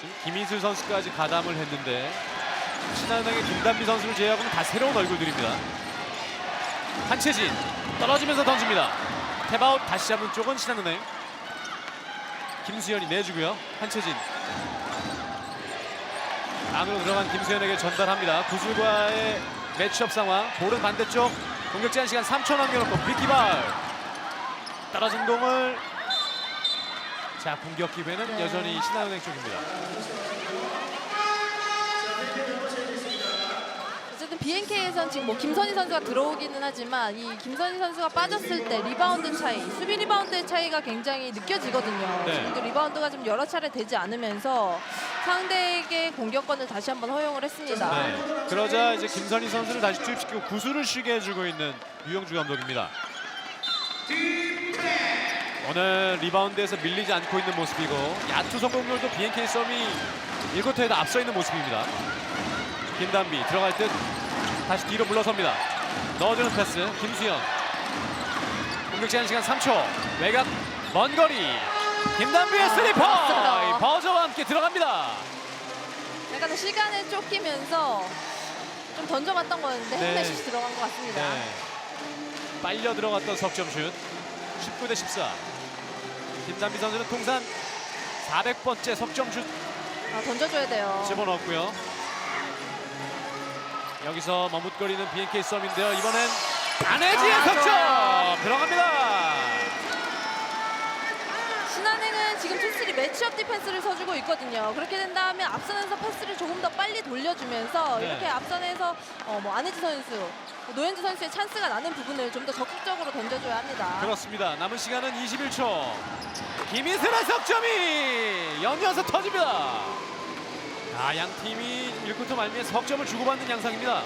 지금 김희수 선수까지 가담을 했는데 신한은행의 김단비 선수를 제외하고는 다 새로운 얼굴들입니다. 한채진 떨어지면서 던집니다. 탭아웃 다시 잡은 쪽은 신한은행. 김수현이 내주고요. 한채진 안으로 들어간 김수현에게 전달합니다. 구슬과의 매치업 상황. 볼은 반대쪽. 공격 제한 시간 3초 남겨놓고 비키발. 떨어진 공을 자 공격 기회는 네. 여전히 신한은행 쪽입니다. 어쨌든 BNK에선 지금 뭐 김선희 선수가 들어오기는 하지만 이 김선희 선수가 빠졌을 때 리바운드 차이, 수비 리바운드의 차이가 굉장히 느껴지거든요. 네. 지금도 리바운드가 좀 여러 차례 되지 않으면서 상대에게 공격권을 다시 한번 허용을 했습니다. 네. 그러자 이제 김선희 선수를 다시 투입시키고 구슬을 쉬게 해주고 있는 유영주 감독입니다. 오늘 리바운드에서 밀리지 않고 있는 모습이고 야투 성공률도 BNK 썸이 1쿼터에도 앞서 있는 모습입니다. 김단비 들어갈 듯 다시 뒤로 물러섭니다. 넣어주는 패스 김수현 공격 제한 시간 3초 외곽 먼 거리 김단비의 아, 스리퍼 좋았어요. 이 버저와 함께 들어갑니다. 약간 시간에 쫓기면서 좀 던져봤던 거였는데 네. 핸드슛이 들어간 것 같습니다. 네. 빨려 들어갔던 석점슛 19 대 14 김단비 선수는 통산 400번째 석점슛 아, 던져줘야 돼요. 집어넣었고요 여기서 머뭇거리는 BNK 썸인데요 이번엔 안혜지의 아, 석점. 들어갑니다 신 한행은 지금 투쓰리 매치업 디펜스를 서주고 있거든요. 그렇게 된다면 앞선에서 패스를 조금 더 빨리 돌려주면서 네. 이렇게 앞선에서 어, 뭐 안혜지 선수, 노현주 선수의 찬스가 나는 부분을 좀 더 적극적으로 던져줘야 합니다. 그렇습니다 남은 시간은 21초 김희슬의 석점이 연이어서 터집니다 아, 양 팀이 1쿼터 말미에 석점을 주고받는 양상입니다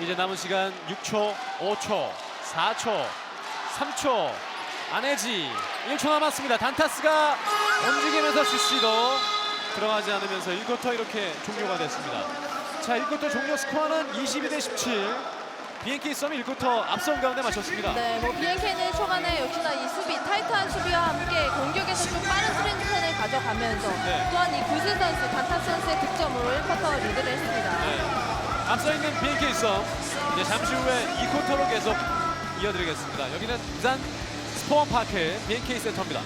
이제 남은 시간 6초, 5초, 4초, 3초. 안혜지 1초 남았습니다. 단타스가 움직이면서 슛시도 들어가지 않으면서 1쿼터 이렇게 종료가 됐습니다. 자, 1쿼터 종료 스코어는 22 대 17. BNK 썸이 1쿼터 앞선 가운데 마쳤습니다. 네, 뭐 BNK는 초반에 역시나 이 수비, 타이트한 수비와 함께 공격에서 좀 빠른 트랜지션을 가져가면서 네. 또한 이 구슬 선수, 단타스 선수의 득점으로 1쿼터 리드를 했습니다. 네. 앞서 있는 BNK 썸 이제 잠시 후에 2쿼터로 계속 이어드리겠습니다. 여기는 부산 스포원파크 BNK 센터입니다.